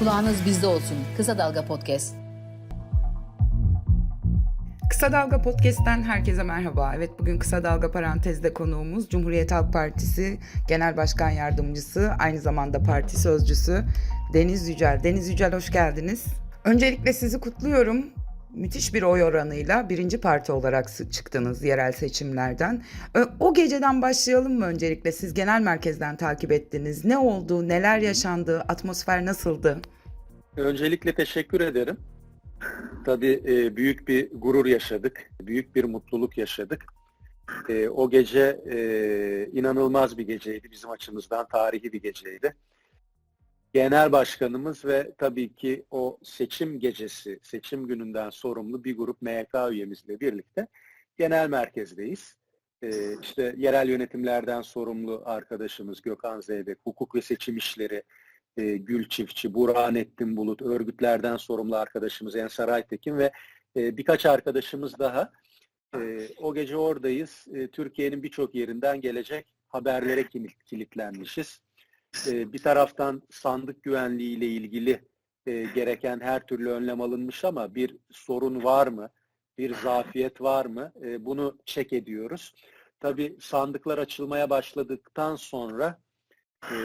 Kulağınız bizde olsun. Kısa Dalga Podcast. Kısa Dalga Podcast'ten herkese merhaba. Evet bugün Kısa Dalga Parantez'de konuğumuz Cumhuriyet Halk Partisi Genel Başkan Yardımcısı, aynı zamanda parti sözcüsü Deniz Yücel. Deniz Yücel hoş geldiniz. Öncelikle sizi kutluyorum. Müthiş bir oy oranıyla birinci parti olarak çıktınız yerel seçimlerden. O geceden başlayalım mı öncelikle? Siz genel merkezden takip ettiniz. Ne oldu, neler yaşandı, atmosfer nasıldı? Öncelikle teşekkür ederim. Tabii e, büyük bir gurur yaşadık, büyük bir mutluluk yaşadık. E, o gece e, inanılmaz bir geceydi bizim açımızdan, tarihi bir geceydi. Genel başkanımız ve tabii ki o seçim gecesi, seçim gününden sorumlu bir grup MYK üyemizle birlikte genel merkezdeyiz. E, işte yerel yönetimlerden sorumlu arkadaşımız Gökhan Zeybek, hukuk ve seçim işleri, e, Gül Çiftçi, Burhanettin Bulut, örgütlerden sorumlu arkadaşımız Ensar Aytekin ve e, birkaç arkadaşımız daha. E, o gece oradayız. E, Türkiye'nin birçok yerinden gelecek haberlere kilit- kilitlenmişiz. E, bir taraftan sandık güvenliği ile ilgili e, gereken her türlü önlem alınmış ama bir sorun var mı? Bir zafiyet var mı? E, bunu çek ediyoruz. Tabii sandıklar açılmaya başladıktan sonra e,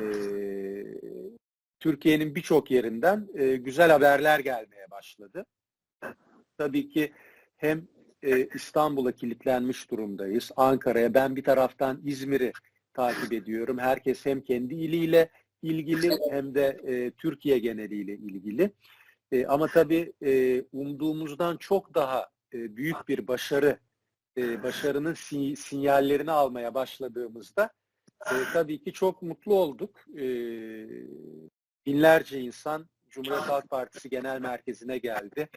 Türkiye'nin birçok yerinden e, güzel haberler gelmeye başladı. Tabii ki hem e, İstanbul'a kilitlenmiş durumdayız, Ankara'ya, ben bir taraftan İzmir'i takip ediyorum. Herkes hem kendi iliyle ilgili hem de e, Türkiye geneliyle ilgili. E, ama tabii e, umduğumuzdan çok daha e, büyük bir başarı, e, başarının si- sinyallerini almaya başladığımızda e, tabii ki çok mutlu olduk. E, binlerce insan Cumhuriyet Halk Partisi Genel Merkezi'ne geldi.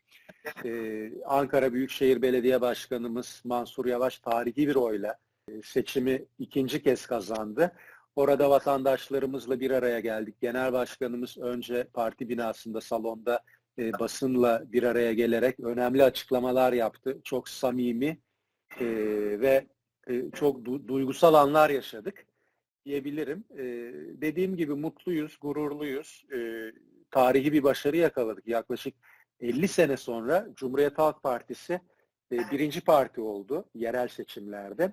Ee, Ankara Büyükşehir Belediye Başkanımız Mansur Yavaş tarihi bir oyla seçimi ikinci kez kazandı. Orada vatandaşlarımızla bir araya geldik. Genel Başkanımız önce parti binasında, salonda e, basınla bir araya gelerek önemli açıklamalar yaptı. Çok samimi e, ve e, çok du- duygusal anlar yaşadık diyebilirim. E, dediğim gibi mutluyuz, gururluyuz. E, tarihi bir başarı yakaladık. Yaklaşık 50 sene sonra Cumhuriyet Halk Partisi e, birinci parti oldu yerel seçimlerde.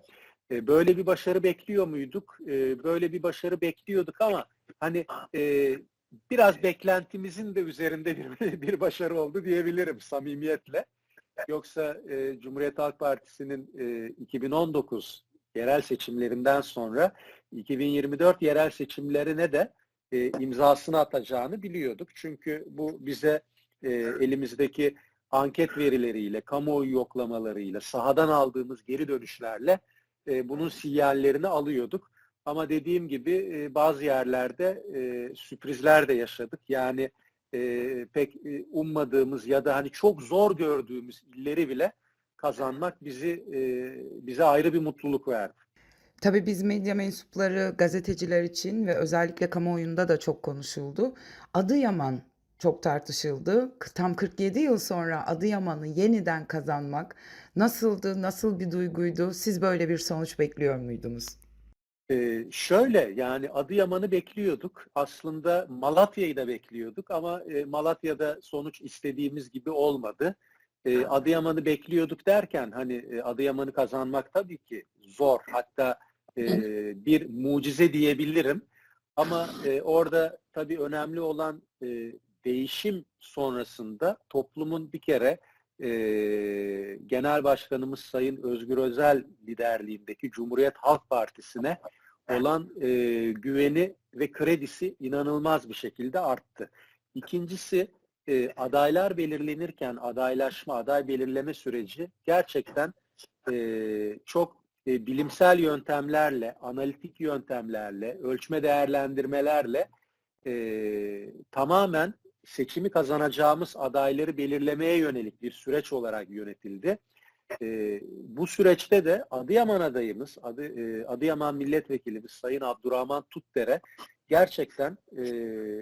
E, böyle bir başarı bekliyor muyduk? E, böyle bir başarı bekliyorduk ama hani e, biraz beklentimizin de üzerinde bir, bir başarı oldu diyebilirim samimiyetle. Yoksa e, Cumhuriyet Halk Partisi'nin e, 2019 yerel seçimlerinden sonra 2024 yerel seçimlerine de e, imzasını atacağını biliyorduk. Çünkü bu bize e, elimizdeki anket verileriyle, kamuoyu yoklamalarıyla, sahadan aldığımız geri dönüşlerle e, bunun sinyallerini alıyorduk. Ama dediğim gibi e, bazı yerlerde e, sürprizler de yaşadık. Yani e, pek e, ummadığımız ya da hani çok zor gördüğümüz illeri bile kazanmak bizi e, bize ayrı bir mutluluk verdi. Tabii biz medya mensupları, gazeteciler için ve özellikle kamuoyunda da çok konuşuldu. Adıyaman çok tartışıldı. Tam 47 yıl sonra Adıyaman'ı yeniden kazanmak nasıldı, nasıl bir duyguydu? Siz böyle bir sonuç bekliyor muydunuz? Ee, şöyle yani Adıyaman'ı bekliyorduk. Aslında Malatya'yı da bekliyorduk ama e, Malatya'da sonuç istediğimiz gibi olmadı. E, Adıyaman'ı bekliyorduk derken hani e, Adıyaman'ı kazanmak tabii ki zor. Hatta e, bir mucize diyebilirim. Ama e, orada tabii önemli olan e, değişim sonrasında toplumun bir kere e, Genel Başkanımız Sayın Özgür Özel liderliğindeki Cumhuriyet Halk Partisi'ne olan e, güveni ve kredisi inanılmaz bir şekilde arttı. İkincisi e, adaylar belirlenirken adaylaşma, aday belirleme süreci gerçekten e, çok e, bilimsel yöntemlerle, analitik yöntemlerle, ölçme değerlendirmelerle e, tamamen seçimi kazanacağımız adayları belirlemeye yönelik bir süreç olarak yönetildi. E, bu süreçte de Adıyaman adayımız, Adı, e, Adıyaman milletvekilimiz Sayın Abdurrahman Tutdere gerçekten e,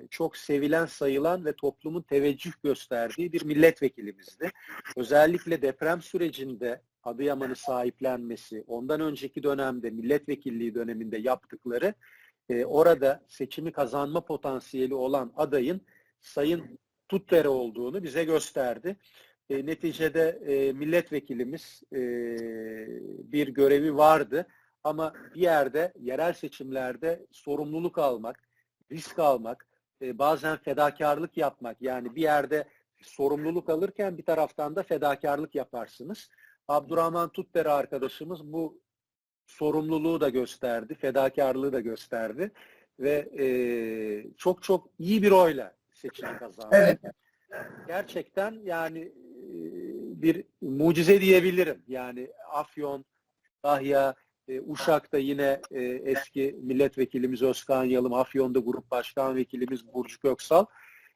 çok sevilen, sayılan ve toplumun teveccüh gösterdiği bir milletvekilimizdi. Özellikle deprem sürecinde Adıyaman'ı sahiplenmesi, ondan önceki dönemde milletvekilliği döneminde yaptıkları e, orada seçimi kazanma potansiyeli olan adayın Sayın Tutbere olduğunu bize gösterdi. E, neticede e, milletvekilimiz e, bir görevi vardı ama bir yerde yerel seçimlerde sorumluluk almak, risk almak, e, bazen fedakarlık yapmak yani bir yerde sorumluluk alırken bir taraftan da fedakarlık yaparsınız. Abdurrahman Tutbere arkadaşımız bu sorumluluğu da gösterdi, fedakarlığı da gösterdi ve e, çok çok iyi bir oyla seçimi kazandı. Evet. Gerçekten yani e, bir mucize diyebilirim. Yani Afyon, Dahya, e, Uşak'ta yine e, eski milletvekilimiz Özkan Yalım, Afyon'da grup başkan vekilimiz Burcu Köksal.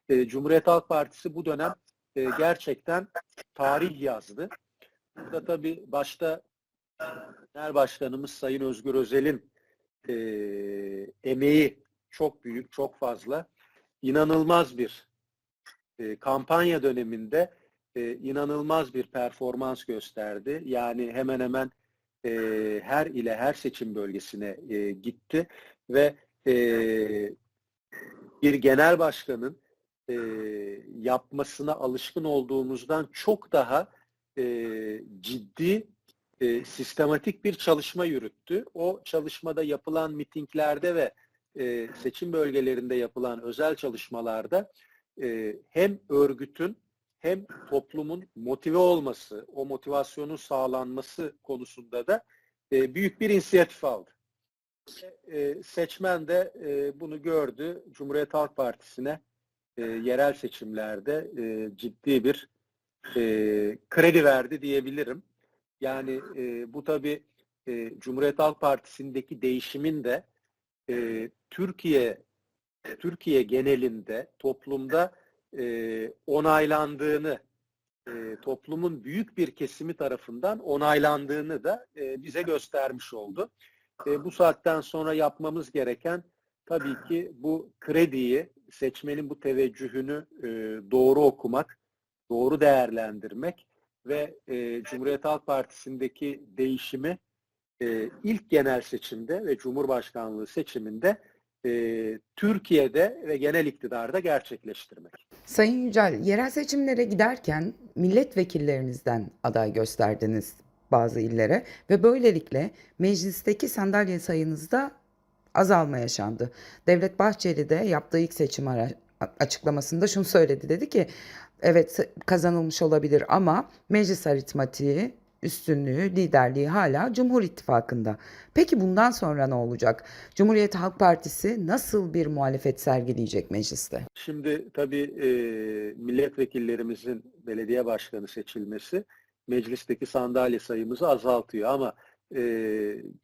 E, Cumhuriyet Halk Partisi bu dönem e, gerçekten tarih yazdı. Burada tabii başta Genel Başkanımız Sayın Özgür Özel'in e, emeği çok büyük, çok fazla. İnanılmaz bir e, kampanya döneminde e, inanılmaz bir performans gösterdi. Yani hemen hemen e, her ile her seçim bölgesine e, gitti ve e, bir genel başkanın e, yapmasına alışkın olduğumuzdan çok daha e, ciddi e, sistematik bir çalışma yürüttü. O çalışmada yapılan mitinglerde ve e, seçim bölgelerinde yapılan özel çalışmalarda e, hem örgütün hem toplumun motive olması, o motivasyonun sağlanması konusunda da e, büyük bir inisiyatif aldı. E, seçmen de e, bunu gördü. Cumhuriyet Halk Partisi'ne e, yerel seçimlerde e, ciddi bir e, kredi verdi diyebilirim. Yani e, bu tabii e, Cumhuriyet Halk Partisi'ndeki değişimin de e, Türkiye Türkiye genelinde toplumda e, onaylandığını, e, toplumun büyük bir kesimi tarafından onaylandığını da e, bize göstermiş oldu. E, bu saatten sonra yapmamız gereken tabii ki bu krediyi, seçmenin bu teveccühünü e, doğru okumak, doğru değerlendirmek ve e, Cumhuriyet Halk Partisi'ndeki değişimi e, ilk genel seçimde ve Cumhurbaşkanlığı seçiminde e, Türkiye'de ve genel iktidarda gerçekleştirmek. Sayın Yücel, yerel seçimlere giderken milletvekillerinizden aday gösterdiniz bazı illere ve böylelikle meclisteki sandalye sayınız da azalma yaşandı. Devlet Bahçeli de yaptığı ilk seçim ara- açıklamasında şunu söyledi. Dedi ki evet kazanılmış olabilir ama meclis aritmatiği üstünlüğü, liderliği hala Cumhur İttifakı'nda. Peki bundan sonra ne olacak? Cumhuriyet Halk Partisi nasıl bir muhalefet sergileyecek mecliste? Şimdi tabii e, milletvekillerimizin belediye başkanı seçilmesi meclisteki sandalye sayımızı azaltıyor ama e,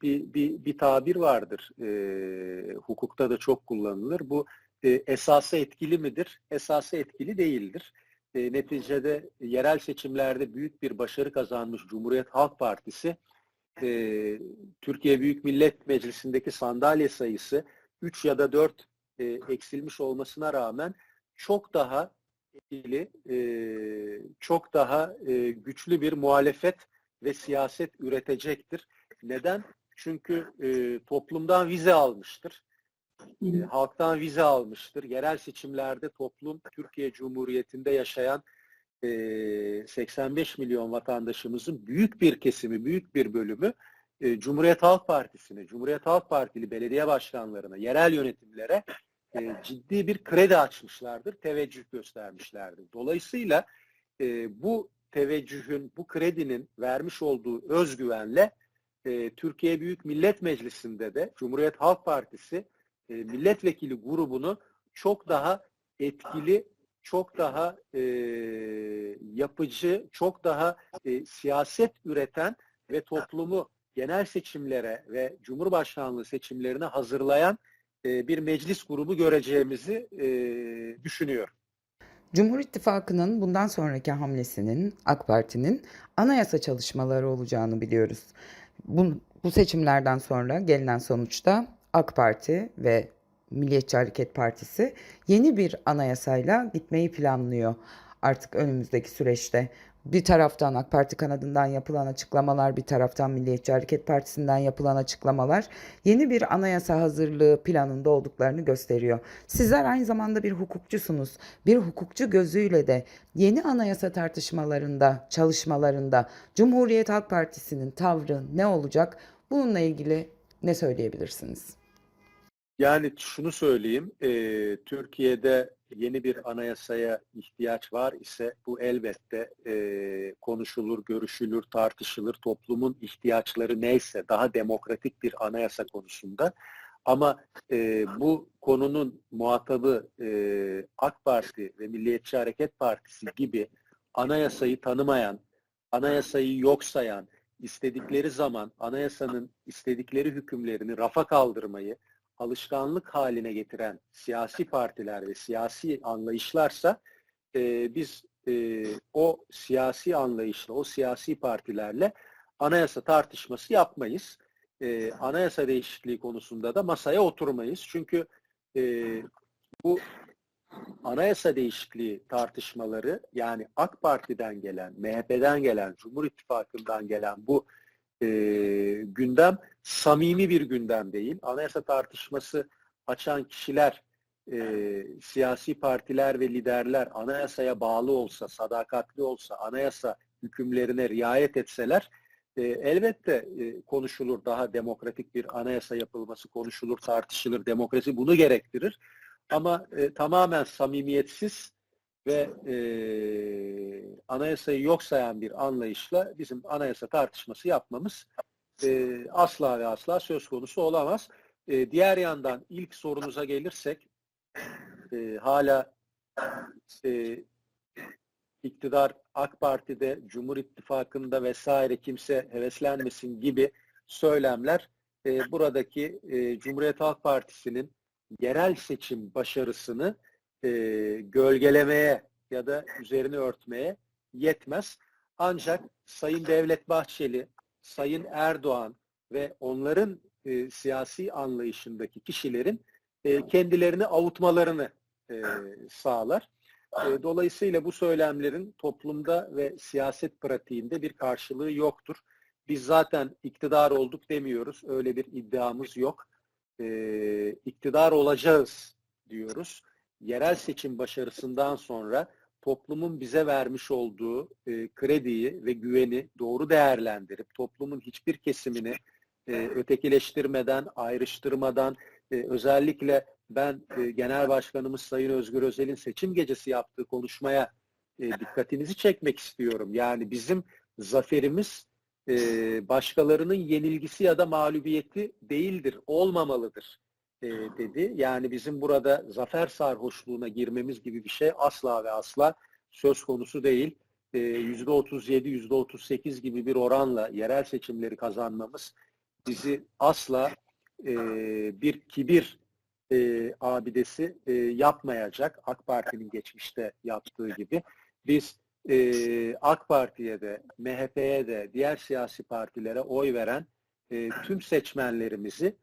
bir, bir, bir tabir vardır. E, hukukta da çok kullanılır. Bu e, esası etkili midir? Esası etkili değildir. E, neticede yerel seçimlerde büyük bir başarı kazanmış Cumhuriyet Halk Partisi e, Türkiye Büyük Millet Meclisi'ndeki sandalye sayısı 3 ya da 4 e, eksilmiş olmasına rağmen çok daha etkili, e, çok daha e, güçlü bir muhalefet ve siyaset üretecektir. Neden? Çünkü e, toplumdan vize almıştır. E, halktan vize almıştır. Yerel seçimlerde toplum Türkiye Cumhuriyeti'nde yaşayan e, 85 milyon vatandaşımızın büyük bir kesimi, büyük bir bölümü e, Cumhuriyet Halk Partisi'ne, Cumhuriyet Halk Partili belediye başkanlarına, yerel yönetimlere e, ciddi bir kredi açmışlardır, teveccüh göstermişlerdir. Dolayısıyla e, bu teveccühün, bu kredinin vermiş olduğu özgüvenle e, Türkiye Büyük Millet Meclisi'nde de Cumhuriyet Halk Partisi e, milletvekili grubunu çok daha etkili, çok daha e, yapıcı, çok daha e, siyaset üreten ve toplumu genel seçimlere ve Cumhurbaşkanlığı seçimlerine hazırlayan e, bir meclis grubu göreceğimizi e, düşünüyorum. Cumhur İttifakı'nın bundan sonraki hamlesinin AK Parti'nin anayasa çalışmaları olacağını biliyoruz. Bu, bu seçimlerden sonra gelinen sonuçta AK Parti ve Milliyetçi Hareket Partisi yeni bir anayasayla gitmeyi planlıyor artık önümüzdeki süreçte. bir taraftan AK Parti kanadından yapılan açıklamalar, bir taraftan Milliyetçi Hareket Partisi'nden yapılan açıklamalar yeni bir anayasa hazırlığı planında olduklarını gösteriyor. Sizler aynı zamanda bir hukukçusunuz. Bir hukukçu gözüyle de yeni anayasa tartışmalarında, çalışmalarında Cumhuriyet Halk Partisi'nin tavrı ne olacak? Bununla ilgili ne söyleyebilirsiniz? Yani şunu söyleyeyim, e, Türkiye'de yeni bir anayasaya ihtiyaç var ise bu elbette e, konuşulur, görüşülür, tartışılır. Toplumun ihtiyaçları neyse daha demokratik bir anayasa konusunda. Ama e, bu konunun muhatabı e, AK Parti ve Milliyetçi Hareket Partisi gibi anayasayı tanımayan, anayasayı yok sayan, istedikleri zaman anayasanın istedikleri hükümlerini rafa kaldırmayı, alışkanlık haline getiren siyasi partiler ve siyasi anlayışlarsa e, biz e, o siyasi anlayışla, o siyasi partilerle anayasa tartışması yapmayız. E, anayasa değişikliği konusunda da masaya oturmayız. Çünkü e, bu anayasa değişikliği tartışmaları yani AK Parti'den gelen, MHP'den gelen, Cumhur İttifakı'ndan gelen bu e, gündem samimi bir gündem değil. Anayasa tartışması açan kişiler, e, siyasi partiler ve liderler anayasaya bağlı olsa, sadakatli olsa, anayasa hükümlerine riayet etseler e, elbette e, konuşulur, daha demokratik bir anayasa yapılması konuşulur, tartışılır. Demokrasi bunu gerektirir. Ama e, tamamen samimiyetsiz ve e, anayasayı yok sayan bir anlayışla bizim anayasa tartışması yapmamız e, asla ve asla söz konusu olamaz. E, diğer yandan ilk sorunuza gelirsek e, hala e, iktidar AK Parti'de, Cumhur İttifakı'nda vesaire kimse heveslenmesin gibi söylemler e, buradaki e, Cumhuriyet Halk Partisi'nin yerel seçim başarısını e, gölgelemeye ya da üzerini örtmeye yetmez. Ancak Sayın Devlet Bahçeli, Sayın Erdoğan ve onların e, siyasi anlayışındaki kişilerin e, kendilerini avutmalarını e, sağlar. E, dolayısıyla bu söylemlerin toplumda ve siyaset pratiğinde bir karşılığı yoktur. Biz zaten iktidar olduk demiyoruz. Öyle bir iddiamız yok. E, iktidar olacağız diyoruz. Yerel seçim başarısından sonra toplumun bize vermiş olduğu e, krediyi ve güveni doğru değerlendirip toplumun hiçbir kesimini e, ötekileştirmeden, ayrıştırmadan, e, özellikle ben e, Genel Başkanımız Sayın Özgür Özel'in seçim gecesi yaptığı konuşmaya e, dikkatinizi çekmek istiyorum. Yani bizim zaferimiz e, başkalarının yenilgisi ya da mağlubiyeti değildir, olmamalıdır e, dedi. Yani bizim burada zafer sarhoşluğuna girmemiz gibi bir şey asla ve asla söz konusu değil. E, %37, %38 gibi bir oranla yerel seçimleri kazanmamız bizi asla e, bir kibir e, abidesi e, yapmayacak. AK Parti'nin geçmişte yaptığı gibi. Biz e, AK Parti'ye de, MHP'ye de, diğer siyasi partilere oy veren e, tüm seçmenlerimizi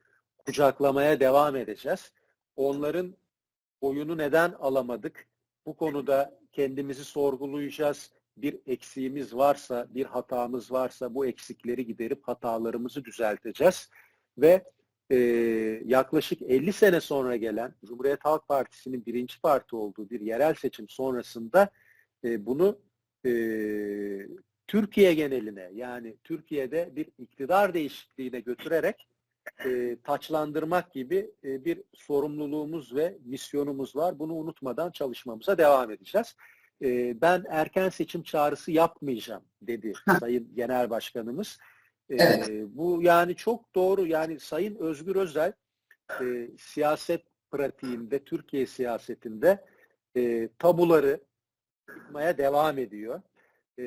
kucaklamaya devam edeceğiz. Onların oyunu neden alamadık? Bu konuda kendimizi sorgulayacağız. Bir eksiğimiz varsa, bir hatamız varsa bu eksikleri giderip hatalarımızı düzelteceğiz. Ve e, yaklaşık 50 sene sonra gelen Cumhuriyet Halk Partisi'nin birinci parti olduğu bir yerel seçim sonrasında e, bunu e, Türkiye geneline yani Türkiye'de bir iktidar değişikliğine götürerek e, taçlandırmak gibi e, bir sorumluluğumuz ve misyonumuz var. Bunu unutmadan çalışmamıza devam edeceğiz. E, ben erken seçim çağrısı yapmayacağım dedi Sayın Genel Başkanımız. E, Evet. Bu yani çok doğru. Yani Sayın Özgür Özel e, siyaset pratiğinde, Türkiye siyasetinde e, tabuları yıkmaya devam ediyor. E,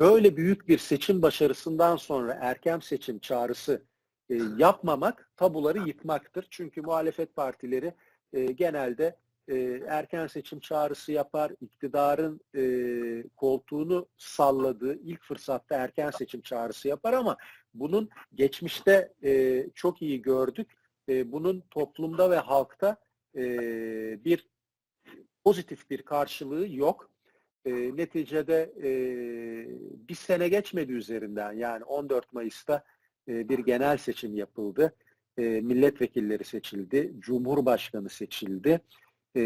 böyle büyük bir seçim başarısından sonra erken seçim çağrısı e, yapmamak tabuları yıkmaktır. Çünkü muhalefet partileri e, genelde e, erken seçim çağrısı yapar, iktidarın e, koltuğunu salladığı ilk fırsatta erken seçim çağrısı yapar ama bunun geçmişte e, çok iyi gördük. E, bunun toplumda ve halkta e, bir pozitif bir karşılığı yok. E, neticede e, bir sene geçmedi üzerinden yani 14 Mayıs'ta e, bir genel seçim yapıldı. E, milletvekilleri seçildi, Cumhurbaşkanı seçildi. E,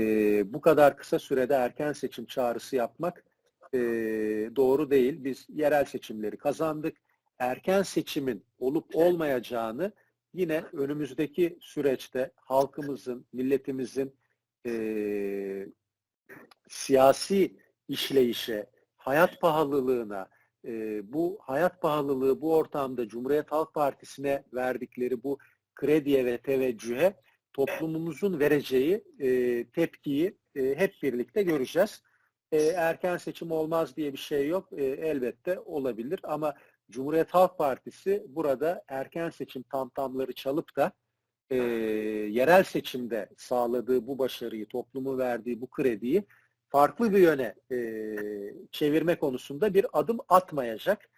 bu kadar kısa sürede erken seçim çağrısı yapmak e, doğru değil. Biz yerel seçimleri kazandık. Erken seçimin olup olmayacağını yine önümüzdeki süreçte halkımızın, milletimizin e, siyasi işleyişe, hayat pahalılığına, e, bu hayat pahalılığı bu ortamda Cumhuriyet Halk Partisi'ne verdikleri bu krediye ve teveccühe toplumumuzun vereceği e, tepkiyi e, hep birlikte göreceğiz. E, erken seçim olmaz diye bir şey yok. E, elbette olabilir ama Cumhuriyet Halk Partisi burada erken seçim tamtamları çalıp da e, yerel seçimde sağladığı bu başarıyı, toplumu verdiği bu krediyi farklı bir yöne e, çevirme konusunda bir adım atmayacak.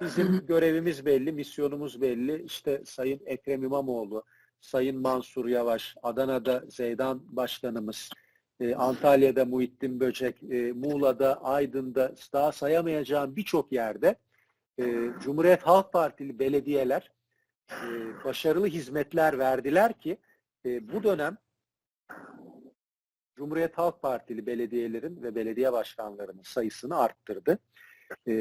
Bizim görevimiz belli, misyonumuz belli. İşte Sayın Ekrem İmamoğlu, Sayın Mansur Yavaş, Adana'da Zeydan Başkanımız, e, Antalya'da Muhittin Böcek, e, Muğla'da, Aydın'da daha sayamayacağım birçok yerde e, Cumhuriyet Halk Partili belediyeler e, başarılı hizmetler verdiler ki e, bu dönem Cumhuriyet Halk Partili belediyelerin ve belediye başkanlarının sayısını arttırdı. E,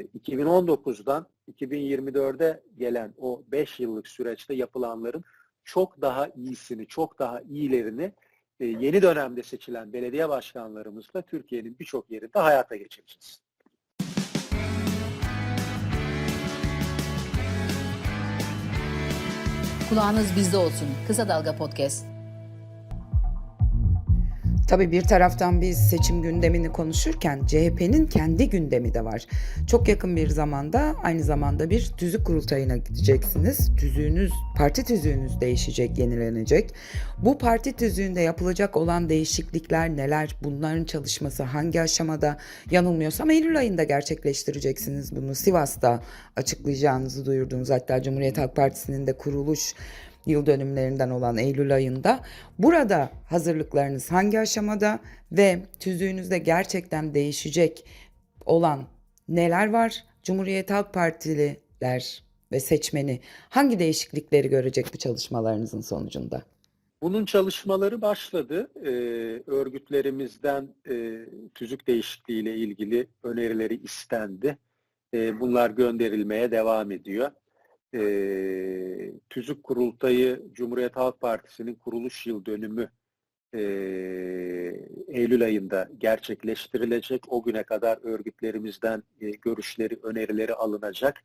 2019'dan 2024'e gelen o 5 yıllık süreçte yapılanların çok daha iyisini, çok daha iyilerini e, yeni dönemde seçilen belediye başkanlarımızla Türkiye'nin birçok yerinde hayata geçireceğiz. Kulağınız bizde olsun. Kısa Dalga Podcast. Tabii bir taraftan biz seçim gündemini konuşurken CHP'nin kendi gündemi de var. Çok yakın bir zamanda aynı zamanda bir tüzük kurultayına gideceksiniz. Tüzüğünüz, parti tüzüğünüz değişecek, yenilenecek. Bu parti tüzüğünde yapılacak olan değişiklikler neler? Bunların çalışması hangi aşamada? Yanılmıyorsam Eylül ayında gerçekleştireceksiniz bunu. Sivas'ta açıklayacağınızı duyurdunuz. Hatta Cumhuriyet Halk Partisi'nin de kuruluş yıl dönümlerinden olan Eylül ayında. Burada hazırlıklarınız hangi aşamada ve tüzüğünüzde gerçekten değişecek olan neler var? Cumhuriyet Halk Partililer ve seçmeni hangi değişiklikleri görecek bu çalışmalarınızın sonucunda? Bunun çalışmaları başladı. Ee, örgütlerimizden e, tüzük değişikliğiyle ilgili önerileri istendi. Ee, bunlar gönderilmeye devam ediyor. Ee, tüzük kurultayı Cumhuriyet Halk Partisi'nin kuruluş yıl dönümü e, Eylül ayında gerçekleştirilecek. O güne kadar örgütlerimizden e, görüşleri, önerileri alınacak.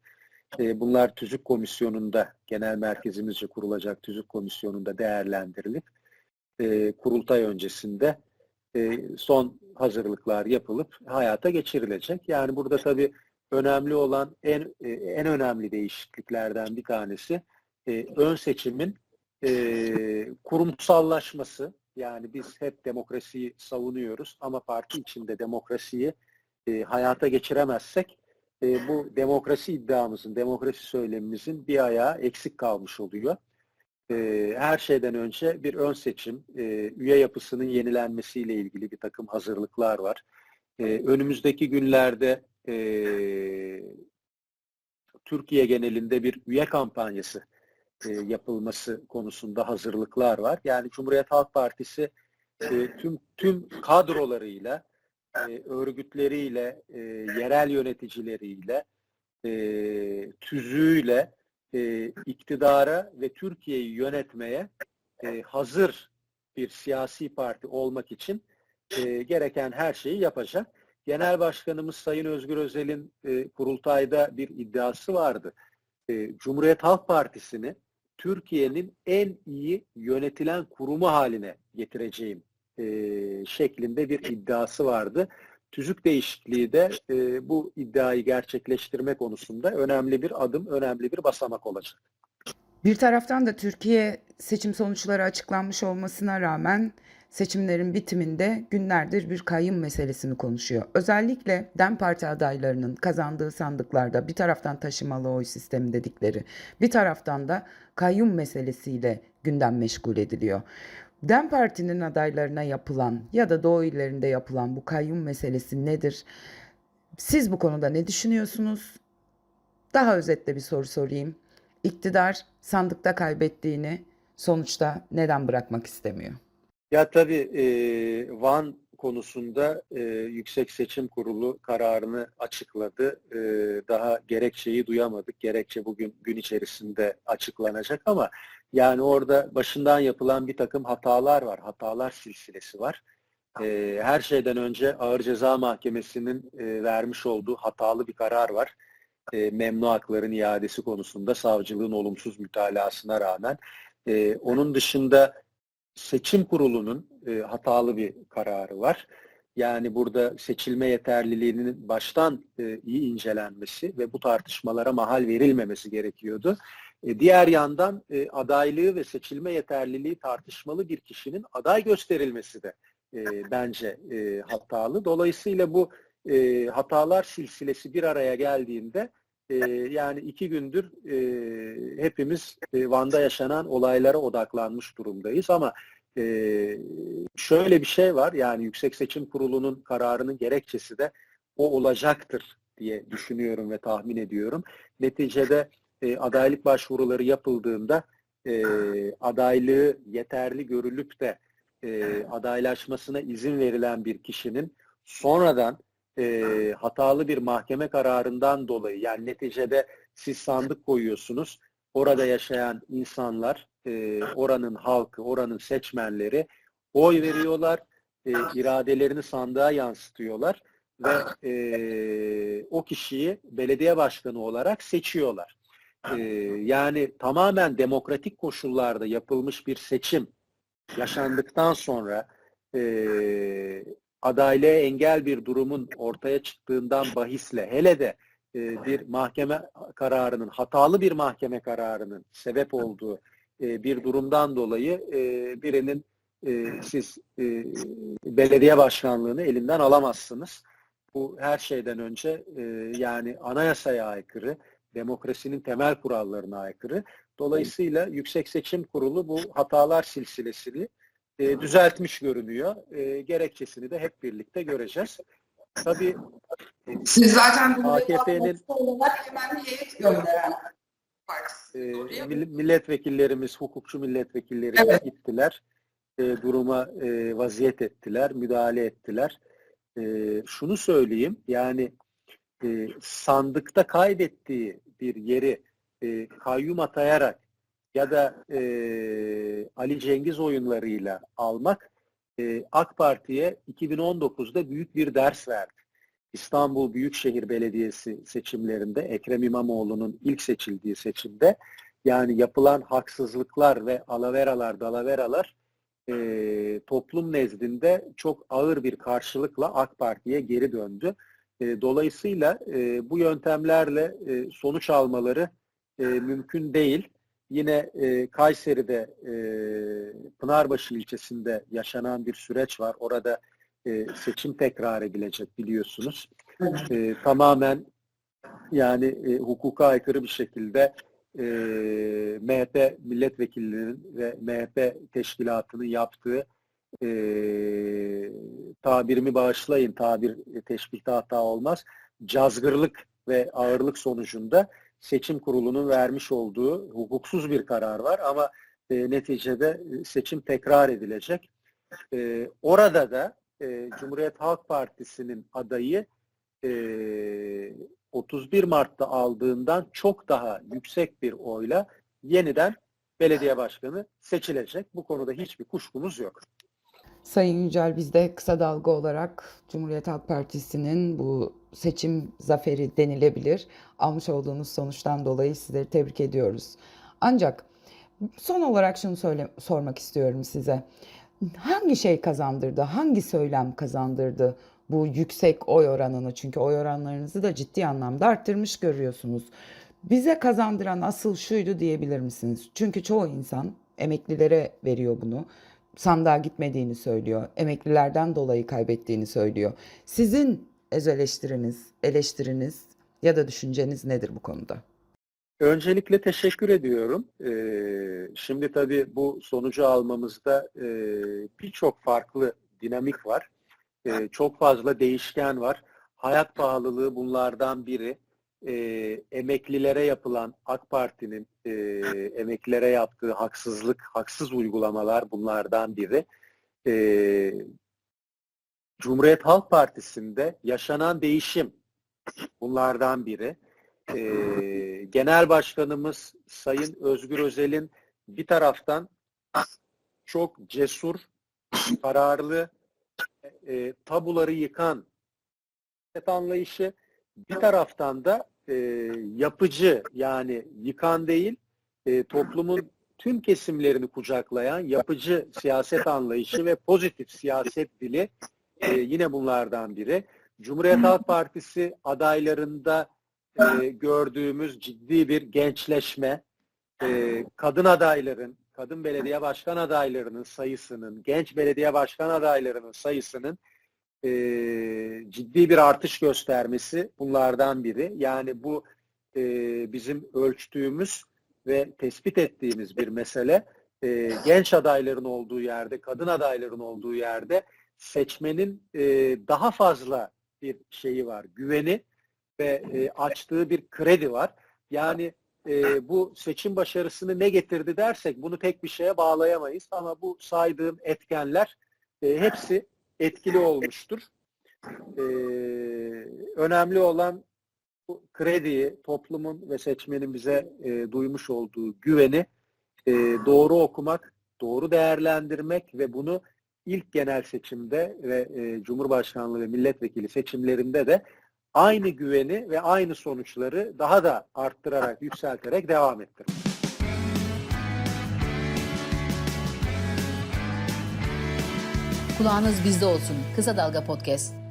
E, bunlar tüzük komisyonunda, genel merkezimizce kurulacak tüzük komisyonunda değerlendirilip e, kurultay öncesinde e, son hazırlıklar yapılıp hayata geçirilecek. Yani burada tabii önemli olan en e, en önemli değişikliklerden bir tanesi e, ön seçimin e, kurumsallaşması. Yani biz hep demokrasiyi savunuyoruz ama parti içinde demokrasiyi hayata geçiremezsek bu demokrasi iddiamızın, demokrasi söylemimizin bir ayağı eksik kalmış oluyor. Her şeyden önce bir ön seçim, üye yapısının yenilenmesiyle ilgili bir takım hazırlıklar var. E, önümüzdeki günlerde e, Türkiye genelinde bir üye kampanyası e, yapılması konusunda hazırlıklar var. Yani Cumhuriyet Halk Partisi e, tüm tüm kadrolarıyla, e, örgütleriyle, e, yerel yöneticileriyle, e, tüzüğüyle e, iktidara ve Türkiye'yi yönetmeye e, hazır bir siyasi parti olmak için e, gereken her şeyi yapacak. Genel Başkanımız Sayın Özgür Özel'in e, kurultayda bir iddiası vardı. E, Cumhuriyet Halk Partisi'ni Türkiye'nin en iyi yönetilen kurumu haline getireceğim e, şeklinde bir iddiası vardı. Tüzük değişikliği de e, bu iddiayı gerçekleştirme konusunda önemli bir adım, önemli bir basamak olacak. Bir taraftan da Türkiye seçim sonuçları açıklanmış olmasına rağmen seçimlerin bitiminde günlerdir bir kayyum meselesini konuşuyor. Özellikle DEM Parti adaylarının kazandığı sandıklarda bir taraftan taşımalı oy sistemi dedikleri, bir taraftan da kayyum meselesiyle gündem meşgul ediliyor. DEM Parti'nin adaylarına yapılan ya da Doğu illerinde yapılan bu kayyum meselesi nedir? Siz bu konuda ne düşünüyorsunuz? Daha özetle bir soru sorayım. İktidar sandıkta kaybettiğini sonuçta neden bırakmak istemiyor? Ya tabii e, Van konusunda e, Yüksek Seçim Kurulu kararını açıkladı. E, daha gerekçeyi duyamadık. Gerekçe bugün gün içerisinde açıklanacak ama yani orada başından yapılan bir takım hatalar var. Hatalar silsilesi var. E, her şeyden önce Ağır Ceza Mahkemesi'nin e, vermiş olduğu hatalı bir karar var. E, memnu hakların iadesi konusunda savcılığın olumsuz mütalasına rağmen. E, onun dışında seçim kurulunun e, hatalı bir kararı var. Yani burada seçilme yeterliliğinin baştan e, iyi incelenmesi ve bu tartışmalara mahal verilmemesi gerekiyordu. E, diğer yandan e, adaylığı ve seçilme yeterliliği tartışmalı bir kişinin aday gösterilmesi de e, bence e, hatalı. Dolayısıyla bu e, hatalar silsilesi bir araya geldiğinde e, yani iki gündür e, hepimiz e, Van'da yaşanan olaylara odaklanmış durumdayız ama e, şöyle bir şey var yani Yüksek Seçim Kurulu'nun kararının gerekçesi de o olacaktır diye düşünüyorum ve tahmin ediyorum. Neticede e, adaylık başvuruları yapıldığında e, adaylığı yeterli görülüp de e, adaylaşmasına izin verilen bir kişinin sonradan e, hatalı bir mahkeme kararından dolayı yani neticede siz sandık koyuyorsunuz. Orada yaşayan insanlar, e, oranın halkı, oranın seçmenleri oy veriyorlar, e, iradelerini sandığa yansıtıyorlar ve e, o kişiyi belediye başkanı olarak seçiyorlar. E, yani tamamen demokratik koşullarda yapılmış bir seçim yaşandıktan sonra e, adaylığa engel bir durumun ortaya çıktığından bahisle hele de e, bir mahkeme kararının hatalı bir mahkeme kararının sebep olduğu e, bir durumdan dolayı e, birinin e, siz e, belediye başkanlığını elinden alamazsınız. Bu her şeyden önce e, yani anayasaya aykırı, demokrasinin temel kurallarına aykırı. Dolayısıyla Yüksek Seçim Kurulu bu hatalar silsilesini e, düzeltmiş görünüyor. E, gerekçesini de hep birlikte göreceğiz. Tabii Siz zaten AKP'nin olarak hemen heyet gönderen e, mill- milletvekillerimiz, hukukçu milletvekillerimiz Evet. gittiler. E, duruma e, vaziyet ettiler, müdahale ettiler. E, şunu söyleyeyim, yani e, sandıkta kaybettiği bir yeri e, kayyum atayarak ya da e, Ali Cengiz oyunlarıyla almak e, AK Parti'ye 2019'da büyük bir ders verdi. İstanbul Büyükşehir Belediyesi seçimlerinde Ekrem İmamoğlu'nun ilk seçildiği seçimde yani yapılan haksızlıklar ve alaveralar, dalaveralar e, toplum nezdinde çok ağır bir karşılıkla AK Parti'ye geri döndü. E, dolayısıyla e, bu yöntemlerle e, sonuç almaları e, mümkün değil. Yine e, Kayseri'de e, Pınarbaşı ilçesinde yaşanan bir süreç var. Orada e, seçim tekrar edilecek biliyorsunuz. E, tamamen yani e, hukuka aykırı bir şekilde e, MHP milletvekillerinin ve MHP teşkilatının yaptığı e, tabirimi bağışlayın, tabir e, teşbihte hata olmaz. Cazgırlık ve ağırlık sonucunda seçim kurulunun vermiş olduğu hukuksuz bir karar var ama e, neticede e, seçim tekrar edilecek. E, orada da e, Cumhuriyet Halk Partisi'nin adayı e, 31 Mart'ta aldığından çok daha yüksek bir oyla yeniden belediye başkanı seçilecek. Bu konuda hiçbir kuşkumuz yok. Sayın Yücel biz de kısa dalga olarak Cumhuriyet Halk Partisi'nin bu seçim zaferi denilebilir. Almış olduğunuz sonuçtan dolayı sizleri tebrik ediyoruz. Ancak son olarak şunu söyle, sormak istiyorum size. Hangi şey kazandırdı, hangi söylem kazandırdı bu yüksek oy oranını? Çünkü oy oranlarınızı da ciddi anlamda arttırmış görüyorsunuz. Bize kazandıran asıl şuydu diyebilir misiniz? Çünkü çoğu insan emeklilere veriyor bunu sandığa gitmediğini söylüyor. Emeklilerden dolayı kaybettiğini söylüyor. Sizin öz eleştiriniz, eleştiriniz ya da düşünceniz nedir bu konuda? Öncelikle teşekkür ediyorum. Ee, şimdi tabii bu sonucu almamızda e, birçok farklı dinamik var. Ee, çok fazla değişken var. Hayat pahalılığı bunlardan biri. Ee, emeklilere yapılan AK Parti'nin e, emeklilere yaptığı haksızlık, haksız uygulamalar bunlardan biri. Ee, Cumhuriyet Halk Partisi'nde yaşanan değişim bunlardan biri. Ee, Genel Başkanımız Sayın Özgür Özel'in bir taraftan çok cesur, kararlı, e, tabuları yıkan anlayışı, bir taraftan da e, yapıcı yani yıkan değil, e, toplumun tüm kesimlerini kucaklayan yapıcı siyaset anlayışı ve pozitif siyaset dili e, yine bunlardan biri. Cumhuriyet Halk Partisi adaylarında e, gördüğümüz ciddi bir gençleşme, e, kadın adayların, kadın belediye başkan adaylarının sayısının, genç belediye başkan adaylarının sayısının e, ciddi bir artış göstermesi bunlardan biri. Yani bu e, bizim ölçtüğümüz ve tespit ettiğimiz bir mesele. E, genç adayların olduğu yerde, kadın adayların olduğu yerde seçmenin e, daha fazla bir şeyi var, güveni ve e, açtığı bir kredi var. Yani e, bu seçim başarısını ne getirdi dersek bunu tek bir şeye bağlayamayız ama bu saydığım etkenler e, hepsi etkili olmuştur. E, önemli olan bu krediyi toplumun ve seçmenin bize e, duymuş olduğu güveni e, doğru okumak, doğru değerlendirmek ve bunu ilk genel seçimde ve e, Cumhurbaşkanlığı ve milletvekili seçimlerinde de aynı güveni ve aynı sonuçları daha da arttırarak, yükselterek devam ettirmek. Kulağınız bizde olsun. Kısa Dalga Podcast.